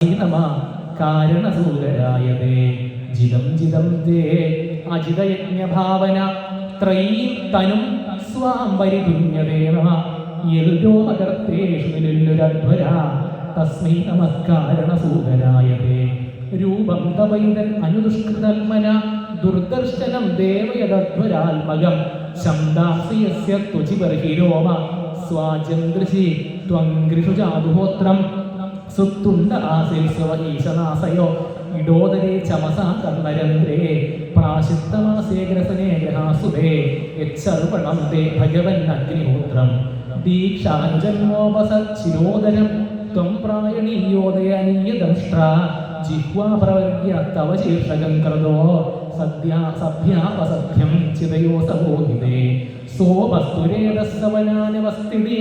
നമ കാരണസൂരരായതേ ജിതം ജിതം തേ അജിതയജ്ഞഭാവന. ത്രയീം തനും സ്വാം പരിതുന്യതേ നമ. തസ്മൈ നമ രൂപം തവൈതൻ അനുദുഷ്കൃതന്മന ദുർദർശനം ദേവയതധ്വരാത്മകം ശബ്ദാസി യസ്യ ത്വചിബർഹിരോമ സ്വാചന്ദ്രശി ത്വങ്കൃഷു ജാതുഹോത്രം സുത്തുണ്ട ആശിൽസ്വ ഈശനാസയോ ഇടോദരേ ചമസാ കർണരന്ധ്രേ പ്രാശിത്തമാസേ ഗ്രസനേ ഗ്രഹാസുതേ യച്ചർപ്പണം തേ ഭഗവൻ അഗ്നിഹോത്രം. ദീക്ഷാഞ്ജന്മോപസച്ചിരോദരം ത്വം പ്രായണീയോദയനീയദംഷ്ട്ര ജിഹ്വാ പ്രവർഗ്യ തവ ശീർഷകം കൃതോ. സദ്യാ സഭ്യാപസഭ്യം ചിതയോ സമോഹിതേ സോപസ്തുരേതസ്സവനാനവസ്ഥിതി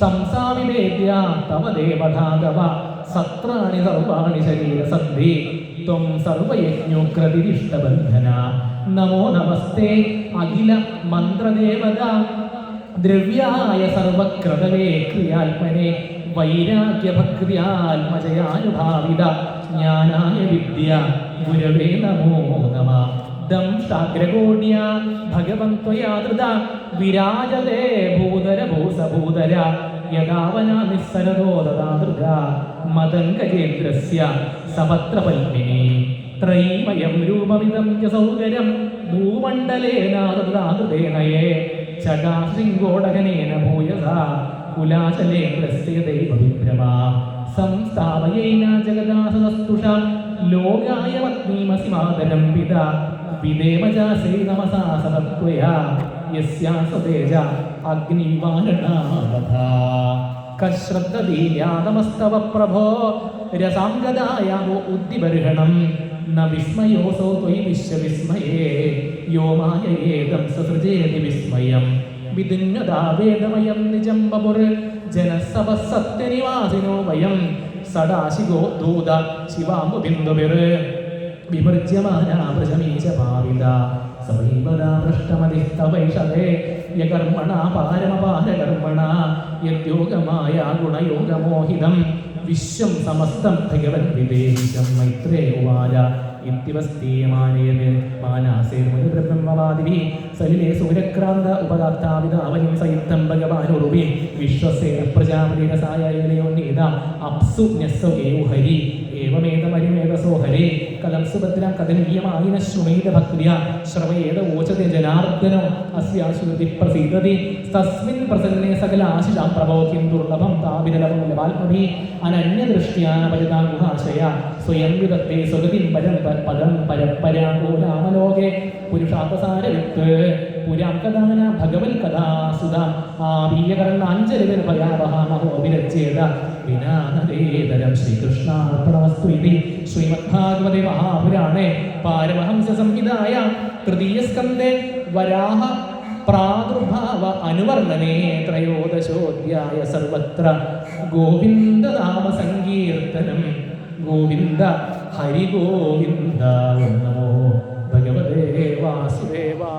സംസാവിവേദ്യ തവ ദേവധാതവ സത്രാണി സർവാണി ശരീരസന്ധി ത്വം സർവയജ്ഞോക്രതിരിഷ്ടബന്ധന. നമോ നമസ്തേ. അഖില മന്ത്രദേവത. ദ്രവ്യായ സർവക്രതവേ ക്രിയാത്മനെ. വൈരാഗ്യഭക്തിയാത്മജയാനുഭാവിത. ജ്ഞാനായ വിദ്യ. ഗുരവേ നമോ നമ. ദംഷ്ടാഗ്രകോണ്യ ഭഗവൻ ത്വയാതൃത വിരാജതേ ഭൂതര ഭൂസഭൂതര യഥാവന നിസ്സരതോ തഥാതൃത മദംഗജേന്ദ്രസ്യ സപത്രപത്മിനി. ത്രൈമയം രൂപമിതം ച സൗകര്യം ഭൂമണ്ഡലേനാതൃതാതൃതേനയേ ചകാശൃംഗോടകനേന ഭൂയസ കുലാചലേന്ദ്രസ്യ ദൈവവിഭ്രമ. സംസ്ഥാപയേന ജഗദാസനസ്തുഷാം ലോകായ പത്നീമസി മാതരം പിത. വിദേമജാസേ നമസാ സതത്വയാ യസ്യാ സ്വതേജ അഗ്നിവാരണാവധ കശ്രദ്ധദീയാതമസ്തവ പ്രഭോ രസാംഗദായാവോ ഉദ്ദിബർഹണം ന വിസ്മയോസോ ത്വയി വിശ്വവിസ്മയേ യോ മായയേദം സസൃജേതി വിസ്മയം. വിദുന്യതാവേദമയം നിജം ബപുർ. ജനസവസത്യനിവാസിനോ വയം. സദാശിവോ ദൂത ശിവാമുബിന്ദുവിർ വിമൃജ്യമാനാ പ്രജമീശ ഭാവിത. സമീപദാ പൃഷ്ടമതിസ്തവൈഷതേ യകർമ്മണ പാരമപാരകർമ്മണ യദ്യോഗമായ ഗുണയോഗമോഹിതം വിശ്വം സമസ്തം ഭഗവൻ വിദേശം മൈത്രേ ഉവാച. ഇത്യവസ്തീയമാനേത് മാനാസേ മുനിബ്രഹ്മവാദിഭി സലിലേ സൂര്യക്രാന്ത ഉപദാത്താവിതാവനും സയുക്തം ഭഗവാനുറുവി വിശ്വസേന പ്രജാപതിരസായ അപ്സു ന്യസ്സോ ഏവ ഹരി. ഏവമേതമരിമേതസോ ഹരേ കലം സുഭദ്രം കഥനീയമായിന ശൃണേത ഭക്തിയ ശ്രവയേത ഓചത്തെ ജനാർദ്ദനം അസ്യാശ്രുതി പ്രസീദതി തസ്മിൻ പ്രസന്നേ സകല ആശിഷാം പ്രഭോക്യം ദുർലഭം താവിരലഭം ലവാത്മഭി അനന്യദൃഷ്ട്യാനപരിതാ ഗുഹാശയ സ്വയം വിദത്തെ സ്വഗതിം പരം പദം പരപ്പരാമലോകെ പുരുഷാന്തസാരവിത്ത് പുരാം കഥാന ഭഗവൽ കഥാസുത ആവീയകർണാഞ്ജലി ഭയാവഹ മഹോഭിരച്ചേത വിനാനദേതരം ശ്രീകൃഷ്ണാർപ്പണമസ്തു ഇതി ശ്രീമദ്ഭാഗവതേ മഹാപുരാണേ പാരമഹംസ സംഹിതായ തൃതീയസ്കന്ധേ വരാഹ പ്രാദുർഭാവ അനുവർണനേ ത്രയോദശോധ്യായ സർവത്ര ഗോവിന്ദനാമ സങ്കീർത്തനം ഗോവിന്ദ ഹരി ഗോവിന്ദ നമോ ഭഗവതേ വാസുദേവായ